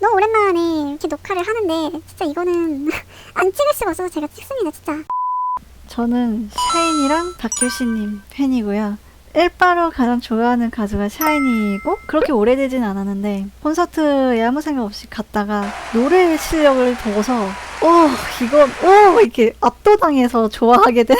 너무 오랜만에 이렇게 녹화를 하는데 진짜 이거는 안 찍을 수가 없어서 제가 찍습니다 진짜 저는 샤이니랑 박효신님 팬이고요. 일바로 가장 좋아하는 가수가 샤이니이고 그렇게 오래되진 않았는데 콘서트에 아무 생각 없이 갔다가 노래 실력을 보고서 오 이건 오 이렇게 압도당해서 좋아하게 된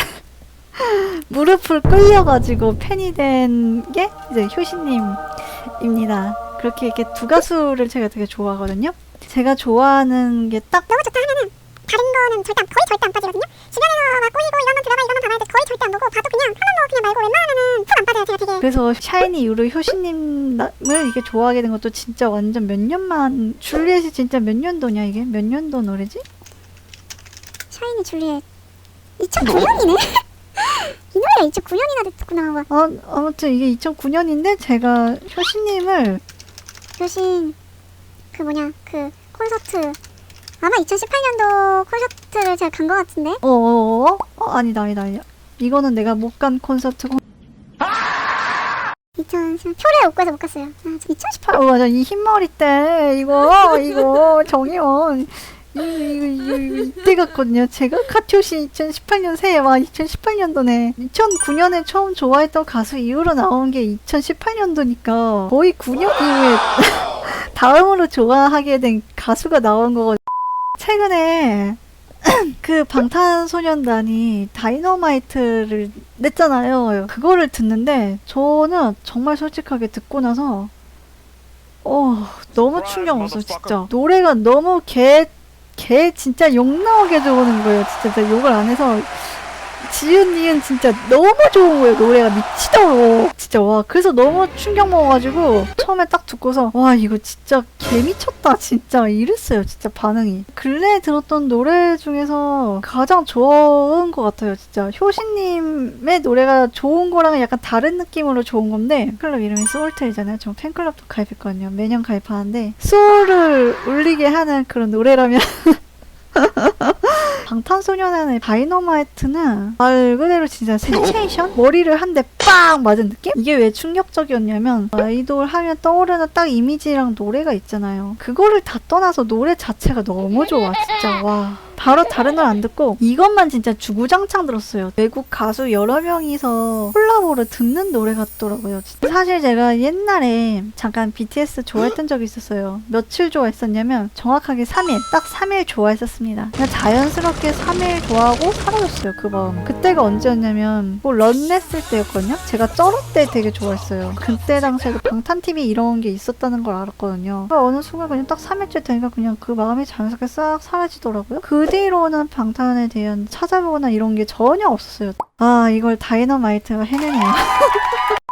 무릎을 끌려가지고 팬이 된 게 이제 효신님입니다. 그렇게 이렇게 두 가수를 제가 되게 좋아하거든요. 제가 좋아하는 게 딱 너무 좋다 하면은 다른 거는 절대 안, 거의 절대 안 빠지거든요. 주변에서 막 꼬이고 들어가 이런 건 담아야 돼 거의 절대 안 보고 봐도 그냥 한 번도 그냥 말고 웬만하면은 풀안 빠져요 제가 되게. 그래서 샤이니 이후로 효신님을 이렇게 좋아하게 된 것도 진짜 완전 몇 년만 줄리엣이 진짜 몇 년도냐 이게? 몇 년도 노래지? 샤이니 줄리엣. 2009년이네? 이 노래가 2009년이나 됐구나. 와 아, 아무튼 이게 2009년인데 제가 효신님을 교신 그 뭐냐 그 콘서트. 아마 2018년도 콘서트를 제가 간 것 같은데? 어어어? 어, 아니다 아니다 아니다. 이거는 내가 못 간 콘서트고 2010 표를 못 구해서 못 갔어요. 아, 2018아 맞아. 이 흰머리 때 이거 이거 정혜원 이거 이거 이거 이거 이때 갔거든요. 제가 카티오시 2018년 새해 와 2018년도네. 2009년에 처음 좋아했던 가수 이후로 나온 게 2018년도니까 거의 9년 이후에 다음으로 좋아하게 된 가수가 나온 거거든요 최근에 그 방탄소년단이 다이너마이트를 냈잖아요. 그거를 듣는데 저는 정말 솔직하게 듣고 나서 어 너무 충격 먹었어 진짜. 노래가 너무 개 개 진짜 욕 나오게 좋은 거예요. 진짜 제가 욕을 안 해서 지은 니은 진짜 너무 좋은 거예요. 노래가 미치도록. 진짜 와 그래서 너무 충격 먹어가지고 처음에 딱 듣고서 와 이거 진짜 개 미쳤다. 진짜 이랬어요 진짜 반응이. 근래에 들었던 노래 중에서 가장 좋은 것 같아요 진짜. 효신님의 노래가 좋은 거랑은 약간 다른 느낌으로 좋은 건데 팬클럽 이름이 소울텔이잖아요. 저 팬클럽도 가입했거든요. 매년 가입하는데 소울을 울리게 하는 그런 노래라면 방탄소년단의 다이너마이트는 말 그대로 진짜 센세이션? 머리를 한 대 빵 맞은 느낌? 이게 왜 충격적이었냐면 아이돌 하면 떠오르는 딱 이미지랑 노래가 있잖아요. 그거를 다 떠나서 노래 자체가 너무 좋아 진짜 와. 바로 다른 노래 안 듣고 이것만 진짜 주구장창 들었어요. 외국 가수 여러 명이서 콜라보를 듣는 노래 같더라고요. 사실 제가 옛날에 잠깐 BTS 좋아했던 적이 있었어요. 며칠 좋아했었냐면 정확하게 3일, 딱 3일 좋아했었습니다. 그냥 자연스럽게 3일 좋아하고 사라졌어요. 그 마음. 그때가 언제였냐면 뭐 런냈을 때였거든요. 제가 쩔어 때 되게 좋아했어요. 그때 당시에도 방탄TV 이런 게 있었다는 걸 알았거든요. 어느 순간 그냥 딱 3일째 되니까 그냥 그 마음이 자연스럽게 싹 사라지더라고요. 그 뒤 로는 방탄에 대한 찾아보거나 이런 게 전혀 없었어요. 아, 이걸 다이너마이트가 해내네요.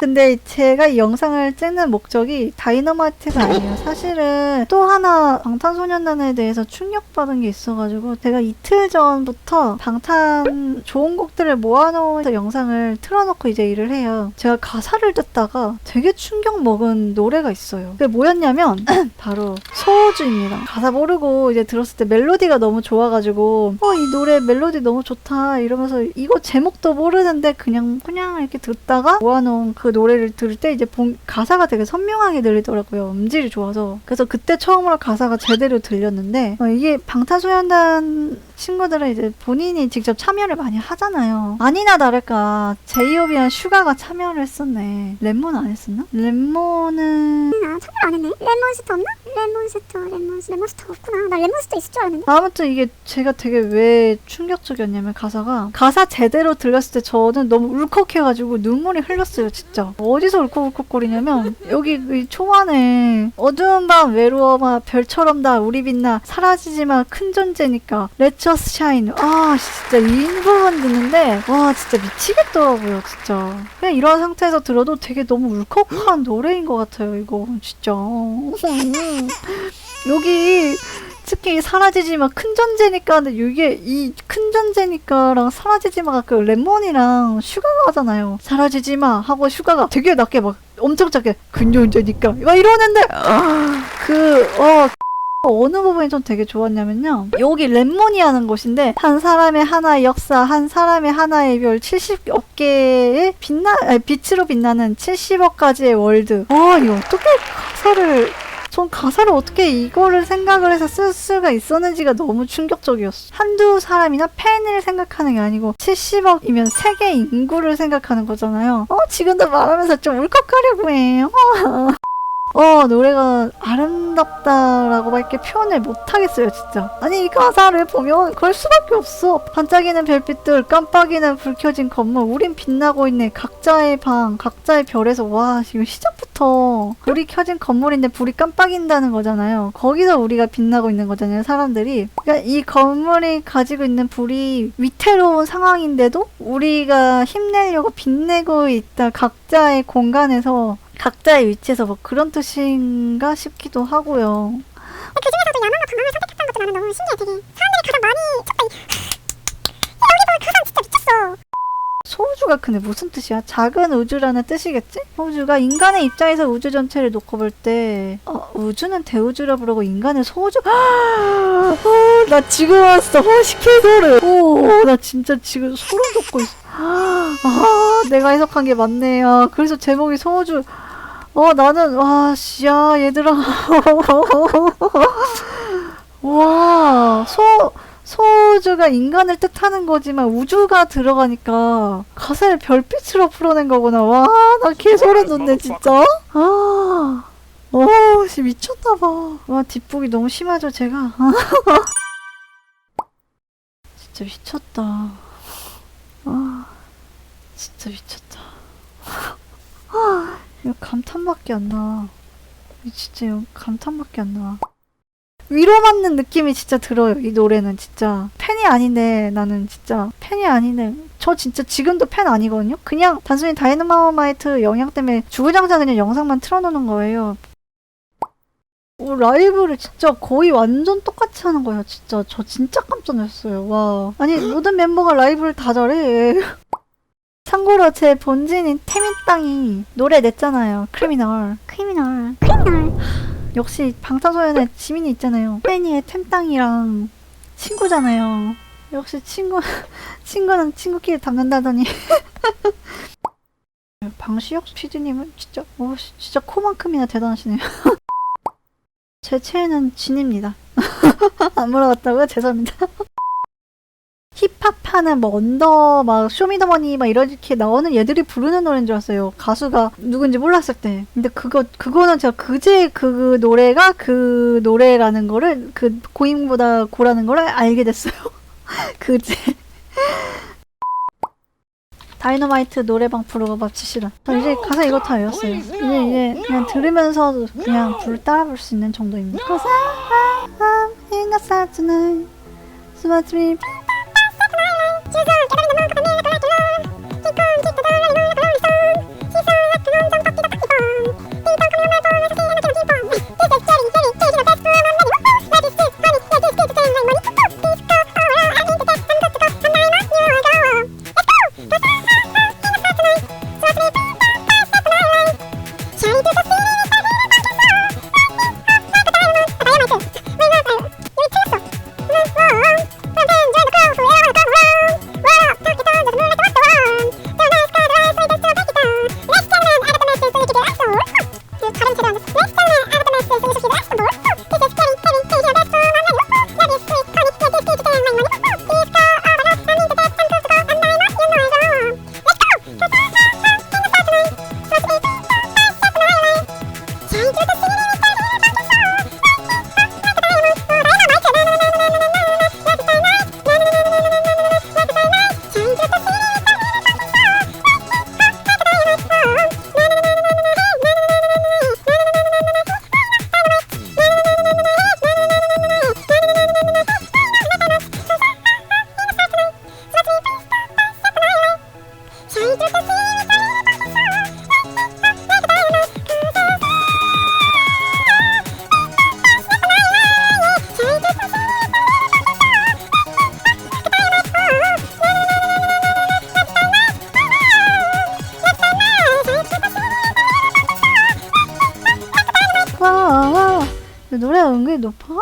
근데 제가 이 영상을 찍는 목적이 다이너마이트가 아니에요. 사실은 또 하나 방탄소년단에 대해서 충격받은 게 있어가지고 제가 이틀 전부터 방탄 좋은 곡들을 모아놓은 영상을 틀어놓고 이제 일을 해요. 제가 가사를 듣다가 되게 충격 먹은 노래가 있어요. 그게 뭐였냐면 바로 소호주입니다. 가사 모르고 이제 들었을 때 멜로디가 너무 좋아가지고 어 이 노래 멜로디 너무 좋다 이러면서 이거 제목도 모르는데 그냥 그냥 이렇게 듣다가 모아놓은 그 노래를 들을 때 이제 본 가사가 되게 선명하게 들리더라고요. 음질이 좋아서 그래서 그때 처음으로 가사가 제대로 들렸는데 어, 이게 방탄소년단 친구들은 이제 본인이 직접 참여를 많이 하잖아요. 아니나 다를까 제이홉이랑 슈가가 참여를 했었네. 랩몬 안 했었나? 랩몬은 아 참여 안 했네 레몬스터 없나? 레몬스터 레몬스 레몬스터 없구나 나 레몬스터 있을 줄 알았는데 아무튼 이게 제가 되게 왜 충격적이었냐면 가사가 가사 제대로 들렸을 때 저는 너무 울컥해가지고 눈물이 흘렀어요 진짜. 어디서 울컥울컥거리냐면 여기 이 초반에 어두운 밤 외로워마 별처럼 다 우리 빛나 사라지지마 큰 존재니까. Just shine. 아 진짜 이 부분 듣는데 와 진짜 미치겠더라고요 진짜. 그냥 이런 상태에서 들어도 되게 너무 울컥한 노래인 것 같아요 이거. 진짜 여기 특히 사라지지마 큰 존재니까 근데 이게 이 큰 존재니까랑 사라지지마가 그 레몬이랑 슈가가 하잖아요 사라지지마 하고 슈가가 되게 낮게 막 엄청 작게 큰 존재니까 막 이러는데 그어 어느 부분이 좀 되게 좋았냐면요. 여기 랩몬이 하는 곳인데 한 사람의 하나의 역사, 한 사람의 하나의 별 70억 개의 빛나 아니, 빛으로 빛나는 70억 가지의 월드. 와 이거 어떻게 가사를 전 가사를 어떻게 이거를 생각을 해서 쓸 수가 있었는지가 너무 충격적이었어. 한두 사람이나 팬을 생각하는 게 아니고 70억이면 세계 인구를 생각하는 거잖아요. 어, 지금도 말하면서 좀 울컥하려고 해요. 어 노래가 아름답다라고 밖에 표현을 못하겠어요 진짜. 아니 이 가사를 보면 그럴 수밖에 없어. 반짝이는 별빛들 깜빡이는 불 켜진 건물 우린 빛나고 있네. 각자의 방 각자의 별에서. 와 지금 시작부터 불이 켜진 건물인데 불이 깜빡인다는 거잖아요. 거기서 우리가 빛나고 있는 거잖아요 사람들이. 그러니까 이 건물이 가지고 있는 불이 위태로운 상황인데도 우리가 힘내려고 빛내고 있다. 각자의 공간에서 각자의 위치에서 뭐 그런 뜻인가 싶기도 하고요. 어, 그 중에서도 야망과 방황을 선택했다는 것도 나는 너무 신기해 되게 사람들이 가장 많이 쳤다 여기 봐 그건 진짜 미쳤어 소우주가 근데 무슨 뜻이야? 작은 우주라는 뜻이겠지? 소우주가 인간의 입장에서 우주 전체를 놓고 볼 때, 어, 우주는 대우주라 부르고 인간은 소우주가. 아, 어, 나 지금 왔어. 어, 허시케이도를. 오, 나 진짜 지금 소름 돋고 있어. 아, 내가 해석한 게 맞네요. 아, 그래서 제목이 소우주. 어, 나는, 와, 씨, 야, 얘들아. 와, 소, 소주가 인간을 뜻하는 거지만 우주가 들어가니까 가사를 별빛으로 풀어낸 거구나. 와, 나 개소름 돋네, 진짜. 아, 오, 씨, 미쳤나봐. 와, 뒷북이 너무 심하죠, 제가. 진짜 미쳤다. 아, 진짜 미쳤다. 이거 감탄밖에 안 나와. 이거 진짜 이거 감탄밖에 안 나와. 위로받는 느낌이 진짜 들어요. 이 노래는 진짜 팬이 아니네, 나는 진짜 팬이 아니네. 저 진짜 지금도 팬 아니거든요. 그냥 단순히 다이너마마이트 영향 때문에 주구장창 그냥 영상만 틀어놓는 거예요. 오, 라이브를 진짜 거의 완전 똑같이 하는 거예요. 진짜 저 진짜 깜짝 놀랐어요. 와 아니 모든 멤버가 라이브를 다 잘해. 참고로 제 본진인 태민 땅이 노래 냈잖아요. 크리미널. 크리미널. 크리미널. 역시 방탄소년의 지민이 있잖아요. 페니의 템땅이랑 친구잖아요. 역시 친구 친구는 친구끼리 담는다더니. 방시혁 피디님은 진짜 오 진짜 코만큼이나 대단하시네요. 제 최애는 진입니다. 안 물어봤다고요? 죄송합니다. 생각하는 뭐 언더 막 쇼미더머니 막 이렇게 나오는 얘들이 부르는 노래인 줄 알았어요. 가수가 누군지 몰랐을 때. 근데 그거 그거는 제가 그제 그 노래가 그 노래라는 거를 그 고인보다 고라는 걸 알게 됐어요. 그제 다이너마이트 노래방 부르고 마칩시다. 저 이제 가사 이거 다 외웠어요. 이제 이제 그냥 들으면서 그냥 불 따라 부를 수 있는 정도입니다. 가사 I'm in a s a t u r n i g h so what's me 높아.